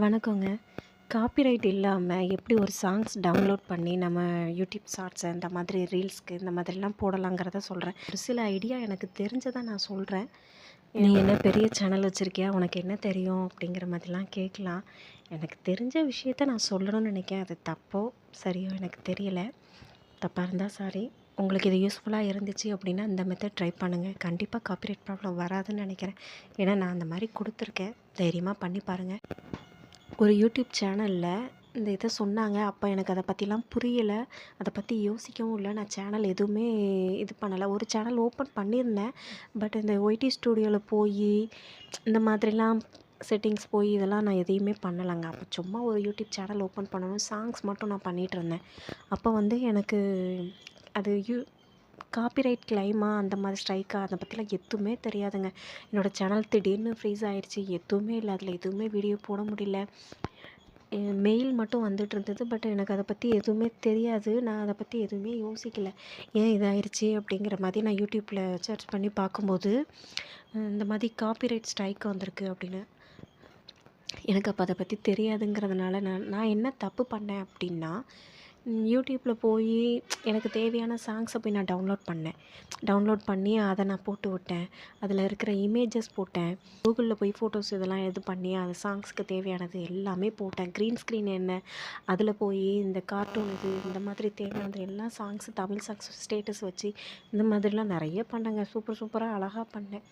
வணக்கங்க. காப்பிரைட் இல்லாம எப்படி ஒரு சாங்ஸ் டவுன்லோட் பண்ணி நம்ம யூடியூப் ஷார்ட்ஸ் இந்த மாதிரி ரீல்ஸ்க்கு இந்த மாதிரிலாம் போடலாங்கிறத சொல்றேன். ஒரு சில ஐடியா எனக்கு தெரிஞ்சத நான் சொல்றேன். "நீ என்ன பெரிய சேனல் வச்சிருக்கியா? உனக்கு என்ன தெரியும்?" அப்படிங்கிற மாதிரிலாம் கேட்கலாம். எனக்கு தெரிஞ்ச விஷயத்த நான் சொல்லணும்னு நினைக்கிறேன். அது தப்போ, சரியோ எனக்கு தெரியல. தப்பா இருந்தா சாரி. உங்களுக்கு இது யூஸ்ஃபுல்லா இருந்துச்சு அப்படின்னா, இந்த மெத்தட் ட்ரை பண்ணுங்க. கண்டிப்பா காப்பிரைட் ப்ராப்ளம் வராதுன்னு நினைக்கிறேன். ஏன்னா நான் அந்த மாரி குடுத்துருக்கேன். தைரியமா பண்ணி பாருங்க. ஒரு யூடியூப் சேனலில் இந்த இதை சொன்னாங்க. அப்போ எனக்கு அதை பற்றிலாம் புரியலை அதை பற்றி யோசிக்கவும் இல்லை நான் சேனல் எதுவுமே இது பண்ணலை ஒரு சேனல் ஓப்பன் பண்ணியிருந்தேன். பட் இந்த ஒய்டி ஸ்டூடியோவில் போய் இந்த மாதிரிலாம் செட்டிங்ஸ் போய் இதெல்லாம் நான் எதையுமே பண்ணலைங்க அப்போ சும்மா ஒரு யூடியூப் சேனல் ஓப்பன் பண்ணணும். சாங்ஸ் மட்டும் நான் பண்ணிட்டுருந்தேன். அப்போ வந்து எனக்கு அது யூ காப்பிரைட் கிளைமா அந்த மாதிரி ஸ்ட்ரைக்கா அதை பற்றிலாம் எதுவுமே தெரியாதுங்க. என்னோடய சேனல் திடீர்னு ஃப்ரீஸ் ஆகிடுச்சி எதுவுமே இல்லை அதில் எதுவுமே வீடியோ போட முடியல. மெயில் மட்டும் வந்துட்டு இருந்தது. பட் எனக்கு அதை பற்றி எதுவுமே தெரியாது. நான் அதை பற்றி எதுவுமே யோசிக்கல. ஏன் இதாயிருச்சு அப்படிங்கிற மாதிரி நான் யூடியூப்பில் சர்ச் பண்ணி பார்க்கும்போது, இந்த மாதிரி காப்பிரைட் ஸ்ட்ரைக் வந்திருக்கு அப்படின்னு. எனக்கு அப்போ அதை பற்றி தெரியாதுங்கிறதுனால நான் நான் என்ன தப்பு பண்ணேன் அப்படின்னா, யூடியூப்பில் போய் எனக்கு தேவையான சாங்ஸை போய் நான் டவுன்லோட் பண்ணேன். டவுன்லோட் பண்ணி அதை நான் போட்டு விட்டேன். அதில் இருக்கிற இமேஜஸ் போட்டேன். கூகுளில் போய் ஃபோட்டோஸ் இதெல்லாம் இது பண்ணி, அது சாங்ஸ்க்கு தேவையானது எல்லாமே போட்டேன். க்ரீன் ஸ்க்ரீன் என்ன, அதில் போய் இந்த கார்ட்டூன் இது, இந்த மாதிரி தேவையானது எல்லா சாங்ஸு தமிழ் சாங்ஸ் ஸ்டேட்டஸ் வச்சு, இந்த மாதிரிலாம் நிறைய பண்ணேங்க. சூப்பர் சூப்பராக அழகாக பண்ணேன்.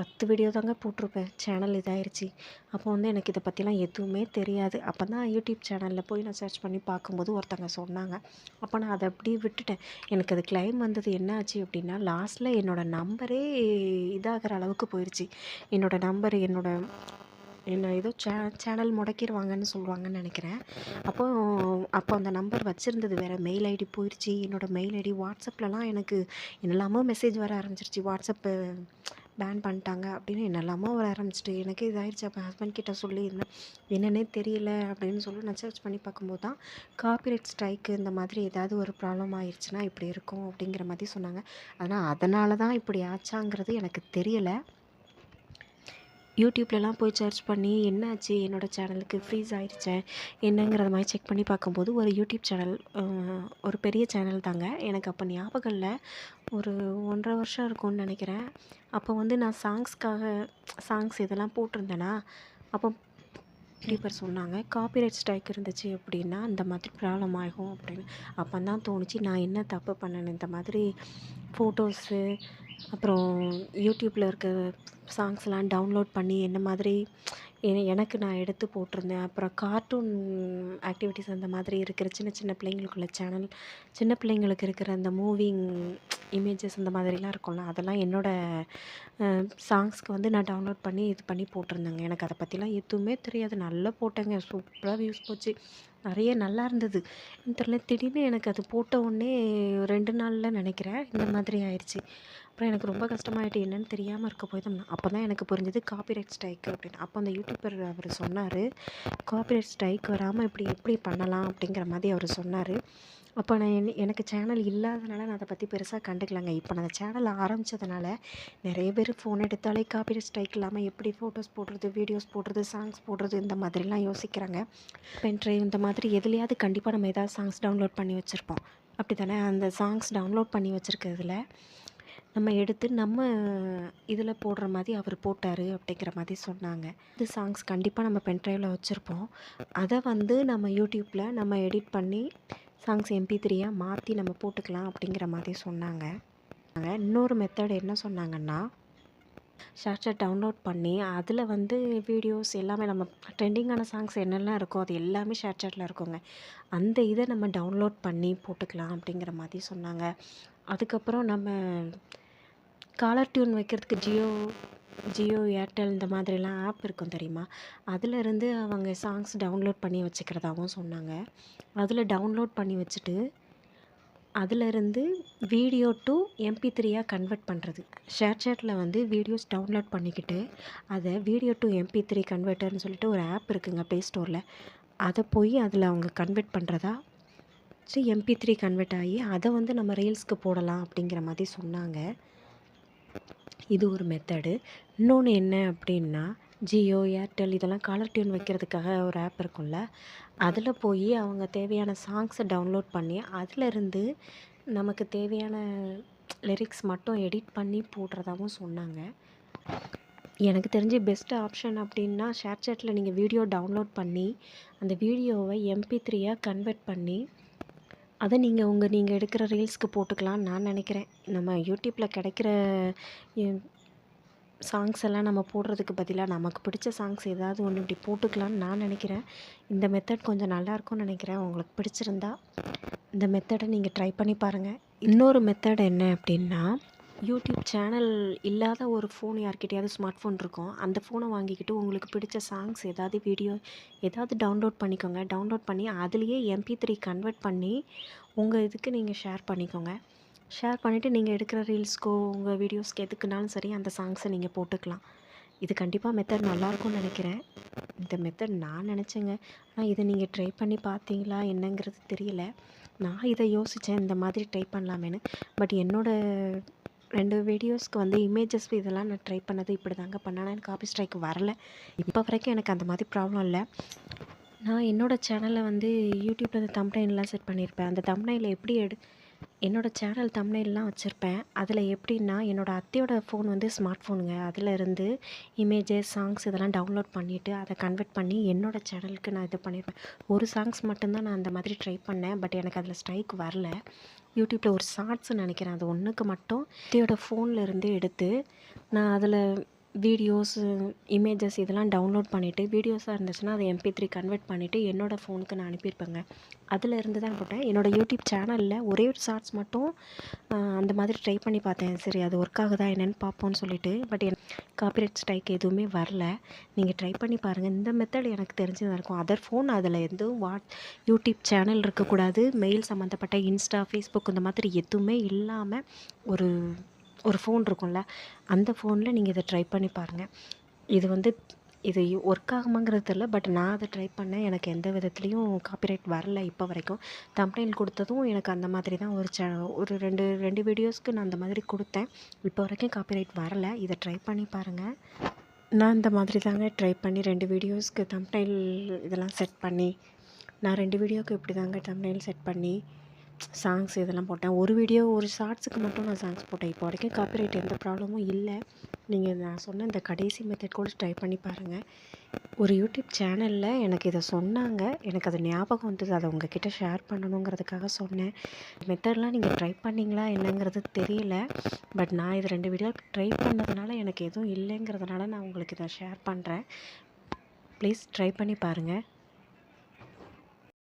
10 வீடியோ தாங்க போட்டிருப்பேன். சேனல் இதாயிருச்சு. அப்போ வந்து எனக்கு இதை பற்றிலாம் எதுவுமே தெரியாது. அப்போ தான் யூடியூப் சேனலில் போய் நான் சர்ச் பண்ணி பார்க்கும்போது ஒருத்தங்க சொன்னாங்க. அப்போ நான் அதை அப்படியே விட்டுட்டேன். எனக்கு அது கிளைம் வந்தது என்ன ஆச்சு அப்படின்னா, லாஸ்ட்டில் என்னோடய நம்பரே இதாகிற அளவுக்கு போயிடுச்சு என்னோடய நம்பர் என்னோடய என்ன ஏதோ சே சேனல் முடக்கிடுவாங்கன்னு சொல்லுவாங்கன்னு நினைக்கிறேன் அப்போ அப்போ அந்த நம்பர் வச்சுருந்தது வேறு மெயில் ஐடி போயிடுச்சு என்னோடய மெயில் ஐடி வாட்ஸ்அப்லலாம் எனக்கு என்னெல்லாமோ மெசேஜ் வர ஆரம்பிச்சிருச்சு. வாட்ஸ்அப்பு பேன் பண்ணிட்டாங்க அப்படின்னு என்னெல்லாமோ வர ஆரம்பிச்சிட்டு எனக்கு இதாகிடுச்சு அப்போ ஹஸ்பண்ட் கிட்ட சொல்லியிருந்தேன். என்னன்னே தெரியல அப்படின்னு சொல்லி நான் சர்ச் பண்ணி பார்க்கும்போது தான், காப்பிரைட் ஸ்ட்ரைக்கு இந்த மாதிரி ஏதாவது ஒரு ப்ராப்ளம் ஆயிடுச்சுன்னா இப்படி இருக்கும் அப்படிங்கிற மாதிரி சொன்னாங்க. ஆனால் அதனால தான் இப்படி ஆச்சாங்கிறது எனக்கு தெரியலை யூடியூப்லலாம் போய் சர்ச் பண்ணி என்னாச்சு? என்னோட சேனலுக்கு ஃப்ரீஸ் ஆயிடுச்சேன் என்னங்கிறத மாதிரி செக் பண்ணி பார்க்கும்போது, ஒரு யூடியூப் சேனல் ஒரு பெரிய சேனல் தாங்க. எனக்கு அப்போ ஞாபகம் இல்லை. ஒரு 1 1/2 வருஷம் இருக்கும்னு நினைக்கிறேன். அப்போ வந்து நான் சாங்ஸ்க்காக சாங்ஸ் இதெல்லாம் போட்டிருந்தேனா, அப்போ யூடியூபர் சொன்னாங்க, "காப்பிரைட் ஸ்ட்ரைக் இருந்துச்சு அப்படின்னா, இந்த மாதிரி ப்ராப்ளம் ஆகும்" அப்படின்னு. அப்போ தான் தோணுச்சு, நான் என்ன தப்பு பண்ணேன்னு இந்த மாதிரி ஃபோட்டோஸு, அப்புறம் யூடியூப்பில் இருக்க சாங்ஸ்லாம் டவுன்லோட் பண்ணி என்ன மாதிரி எனக்கு நான் எடுத்து போட்டிருந்தேன். அப்புறம் கார்ட்டூன் ஆக்டிவிட்டீஸ் அந்த மாதிரி இருக்கிற சின்ன சின்ன பிள்ளைங்களுக்குள்ள சேனல், சின்ன பிள்ளைங்களுக்கு இருக்கிற அந்த மூவிங் இமேஜஸ் அந்த மாதிரிலாம் இருக்கும்ல, அதெல்லாம் என்னோடய சாங்ஸ்க்கு வந்து நான் டவுன்லோட் பண்ணி இது பண்ணி போட்டிருந்தேங்க. எனக்கு அதை பற்றிலாம் எதுவுமே தெரியாது. நல்லா போட்டேங்க. சூப்பராக வியூஸ் போச்சு. நெறைய நல்லா இருந்தது. தெரியல திடீர்னு எனக்கு அது போட்ட உடனே 2 நாள்ல நெனைக்கிறேன், இந்த மாதிரி ஆயிருச்சு. அப்புறம் எனக்கு ரொம்ப கஷ்டமாயிட்டு என்னன்னு தெரியாம இருக்க போய் தான் அப்ப தான் எனக்கு புரிஞ்சது காப்பிரைட் ஸ்ட்ரைக் அப்படின்னு. அப்போ அந்த யூடியூபர் அவரு சொன்னாரு, "காப்பிரைட் ஸ்ட்ரைக் வராம இப்படி எப்படி பண்ணலாம்?" அப்படிங்கிற மாதிரி அவரு சொன்னாரு. அப்போ நான் என் எனக்கு சேனல் இல்லாதனால நான் அதை பற்றி பெருசாக கண்டுக்கலங்க. இப்போ நான் அந்த சேனல் ஆரம்பிச்சதுனால, நிறைய பேர் ஃபோன் எடுத்தாலே காப்பி ஸ்ட்ரைக் இல்லாமல் எப்படி ஃபோட்டோஸ் போடுறது, வீடியோஸ் போடுறது, சாங்ஸ் போடுறது இந்த மாதிரிலாம் யோசிக்கிறாங்க. பென் இந்த மாதிரி எதுலையாவது கண்டிப்பாக நம்ம ஏதாவது சாங்ஸ் டவுன்லோட் பண்ணி வச்சுருப்போம் அப்படி தானே அந்த சாங்ஸ் டவுன்லோட் பண்ணி வச்சுருக்கிறதுல நம்ம எடுத்து நம்ம இதில் போடுற மாதிரி அவர் போட்டார் அப்படிங்கிற மாதிரி சொன்னாங்க. இது சாங்ஸ் கண்டிப்பாக நம்ம பென் வச்சுருப்போம் அதை வந்து நம்ம யூடியூப்பில் நம்ம எடிட் பண்ணி, சாங்ஸ் எம்பி த்ரீயாக மாற்றி நம்ம போட்டுக்கலாம் அப்படிங்கிற மாதிரி சொன்னாங்க. இன்னொரு மெத்தட் என்ன சொன்னாங்கன்னா, ஷார்ட்ஸை டவுன்லோட் பண்ணி, அதில் வந்து வீடியோஸ் எல்லாமே நம்ம ட்ரெண்டிங்கான சாங்ஸ் என்னெல்லாம் இருக்கோ, அது எல்லாமே ஷார்ட்ஷாட்ல இருக்குங்க. அந்த இதை நம்ம டவுன்லோட் பண்ணி போட்டுக்கலாம் அப்படிங்கிற மாதிரி சொன்னாங்க. அதுக்கப்புறம் நம்ம காலர் டியூன் வைக்கிறதுக்கு ஜியோ ஜியோ, ஏர்டெல் இந்த மாதிரிலாம் ஆப் இருக்கும் தெரியுமா? அதிலருந்து அவங்க சாங்ஸ் டவுன்லோட் பண்ணி வச்சுக்கிறதாகவும் சொன்னாங்க. அதில் டவுன்லோட் பண்ணி வச்சுட்டு, அதிலருந்து வீடியோ டூ எம்பி3யா கன்வெர்ட் பண்ணுறது ஷேர் சேட்டில் வந்து வீடியோஸ் டவுன்லோட் பண்ணிக்கிட்டு, அதை வீடியோ டூ எம்பி3 கன்வெர்ட்டர்ன்னு சொல்லிட்டு ஒரு ஆப் இருக்குங்க ப்ளே ஸ்டோரில் அதை போய் அதில் அவங்க கன்வெர்ட் பண்ணுறதா ஸோ எம்பி3 கன்வெர்ட் ஆகி, அதை வந்து நம்ம ரீல்ஸ்க்கு போடலாம் அப்படிங்கிற மாதிரி சொன்னாங்க. இது ஒரு மெத்தடு. இன்னொன்று என்ன அப்படின்னா, ஜியோ, ஏர்டெல் இதெல்லாம் காலர் டியூன் வைக்கிறதுக்காக ஒரு ஆப் இருக்கும்ல. அதில் போய் அவங்க தேவையான சாங்ஸை டவுன்லோட் பண்ணி, அதிலிருந்து நமக்கு தேவையான லிரிக்ஸ் மட்டும் எடிட் பண்ணி போடுறதாகவும் சொன்னாங்க. எனக்கு தெரிஞ்சு பெஸ்ட் ஆப்ஷன் அப்படின்னா ஷேர் சேட்டில் நீங்கள் வீடியோ டவுன்லோட் பண்ணி, அந்த வீடியோவை எம்பி த்ரீயாக கன்வெர்ட் பண்ணி, அதை நீங்கள் உங்கள் நீங்கள் எடுக்கிற ரீல்ஸ்க்கு போட்டுக்கலாம்னு நான் நினைக்கிறேன். நம்ம யூடியூப்பில் கிடைக்கிற சாங்ஸ் எல்லாம் நம்ம போடுறதுக்கு பதிலாக நமக்கு பிடிச்ச சாங்ஸ் ஏதாவது ஒன்று இப்படி போட்டுக்கலான்னு நான் நினைக்கிறேன். இந்த மெத்தட் கொஞ்சம் நல்லாயிருக்கும்னு நினைக்கிறேன். உங்களுக்கு பிடிச்சிருந்தா, இந்த மெத்தடை நீங்கள் ட்ரை பண்ணி பாருங்கள் இன்னொரு மெத்தட் என்ன அப்படின்னா யூடியூப் சேனல் இல்லாத ஒரு ஃபோன் யார்கிட்டயாவது ஸ்மார்ட் ஃபோன் இருக்கும். அந்த ஃபோனை வாங்கிக்கிட்டு உங்களுக்கு பிடிச்ச சாங்ஸ் ஏதாவது வீடியோ ஏதாவது டவுன்லோட் பண்ணிக்கோங்க. டவுன்லோட் பண்ணி அதுலேயே எம்பி த்ரீ கன்வெர்ட் பண்ணி, உங்கள் இதுக்கு நீங்கள் ஷேர் பண்ணிக்கோங்க. ஷேர் பண்ணிவிட்டு நீங்கள் எடுக்கிற ரீல்ஸ்க்கோ, உங்கள் வீடியோஸ்க்கு எதுக்குனாலும் சரி அந்த சாங்ஸை நீங்கள் போட்டுக்கலாம். இது கண்டிப்பாக மெத்தட் நல்லாயிருக்கும்னு நினைக்கிறேன் இந்த மெத்தட் நான் நினச்சேங்க ஆனால் இதை நீங்கள் ட்ரை பண்ணி பார்த்தீங்களா என்னங்கிறது தெரியல. நான் இதை யோசித்தேன் இந்த மாதிரி ட்ரை பண்ணலாமேன்னு. பட் என்னோடய ரெண்டு வீடியோஸ்க்கு வந்து இமேஜஸ் இதெல்லாம் நான் ட்ரை பண்ணது இப்டிதாங்க பண்ணேன். எனக்கு காப்பி ஸ்ட்ரைக் வரல. இப்போ வரைக்கும் எனக்கு அந்த மாதிரி ப்ராப்ளம் இல்லை நான் என்னோடய சேனலில் வந்து யூடியூப்ல அந்த தம்ப்நெயில்லாம் செட் பண்ணியிருப்பேன். அந்த தம்ப்நெயில எப்படி எடு என்னோடய சேனல் தம்ப்நெயில்லாம் வச்சுருப்பேன் அதில் எப்படின்னா என்னோடய அத்தையோட ஃபோன் வந்து ஸ்மார்ட் ஃபோனுங்க. அதிலருந்து இமேஜஸ், சாங்ஸ் இதெல்லாம் டவுன்லோட் பண்ணிவிட்டு அதை கன்வெர்ட் பண்ணி என்னோடய சேனலுக்கு நான் இது பண்ணியிருப்பேன். ஒரு சாங்ஸ் மட்டும்தான் நான் அந்த மாதிரி ட்ரை பண்ணேன். பட் எனக்கு அதில் ஸ்ட்ரைக் வரல. யூடியூப்பில் ஒரு ஷார்ட்ஸ் நினைக்கிறேன் அது ஒன்றுக்கு மட்டும் அத்தையோட ஃபோனில் இருந்து எடுத்து, நான் அதில் வீடியோஸ், இமேஜஸ் இதெல்லாம் டவுன்லோட் பண்ணிவிட்டு வீடியோஸாக இருந்துச்சுன்னா அதை எம்பி த்ரீ கன்வெர்ட் பண்ணிட்டு என்னோடய ஃபோனுக்கு நான் அனுப்பியிருப்பேங்க. அதிலருந்து தான் போட்டேன். என்னோடய யூடியூப் சேனலில் ஒரே ஒரு ஷார்ட்ஸ் மட்டும் அந்த மாதிரி ட்ரை பண்ணி பார்த்தேன். சரி அது ஒர்க் ஆகுதா என்னென்னு பார்ப்போம்னு சொல்லிட்டு. பட் என் காப்பிரைட் ஸ்ட்ரைக் எதுவுமே வரல. நீங்கள் ட்ரை பண்ணி பாருங்க. இந்த மெத்தட் எனக்கு தெரிஞ்சதாக இருக்கும் அதர் ஃபோன் அதில் எதுவும் வாட் யூடியூப் சேனல் இருக்கக்கூடாது. மெயில் சம்மந்தப்பட்ட இன்ஸ்டா, ஃபேஸ்புக் இந்த மாதிரி எதுவுமே இல்லாமல் ஒரு ஒரு ஃபோன் இருக்கும்ல. அந்த ஃபோனில் நீங்கள் இதை ட்ரை பண்ணி பாருங்க. இது வந்து இது ஒர்க் ஆகுமாங்கிறது தெரில பட் நான் அதை ட்ரை பண்ணேன். எனக்கு எந்த விதத்துலேயும் காப்பிரைட் வரல இப்போ வரைக்கும். தம்ப்நெயில் கொடுத்ததும் எனக்கு அந்த மாதிரி தான் ஒரு சே ஒரு 2 2 வீடியோஸ்க்கு நான் அந்த மாதிரி கொடுத்தேன் இப்போ வரைக்கும் காப்பிரைட் வரல. இதை ட்ரை பண்ணி பாருங்க. நான் இந்த மாதிரி தாங்க ட்ரை பண்ணி ரெண்டு வீடியோஸ்க்கு தம்ப்னைல் இதெல்லாம் செட் பண்ணி, நான் 2 வீடியோக்கு இப்டிதாங்க தம்ப்னைல் செட் பண்ணி, சாங்ஸ் இதெல்லாம் போட்டேன். ஒரு வீடியோ ஒரு ஷார்ட்ஸுக்கு மட்டும் நான் சாங்ஸ் போட்டேன். இப்போ வரைக்கும் காப்பிரைட் எந்த ப்ராப்ளமும் இல்லை நீங்கள் நான் சொன்ன இந்த கடைசி மெத்தட் கூட ட்ரை பண்ணி பாருங்கள் ஒரு யூடியூப் சேனலில் எனக்கு இதை சொன்னாங்க. எனக்கு அது ஞாபகம் வந்தது. அத உங்ககிட்ட ஷேர் பண்ணணுங்கிறதுக்காக சொன்னேன். மெத்தட்லாம் நீங்கள் ட்ரை பண்ணீங்களா என்னங்கிறது தெரியல. பட் நான் இது ரெண்டு வீடியோ ட்ரை பண்ணதுனால எனக்கு எதுவும் இல்லைங்கிறதுனால நான் உங்களுக்கு இதை ஷேர் பண்ணுறேன் ப்ளீஸ் ட்ரை பண்ணி பாருங்கள்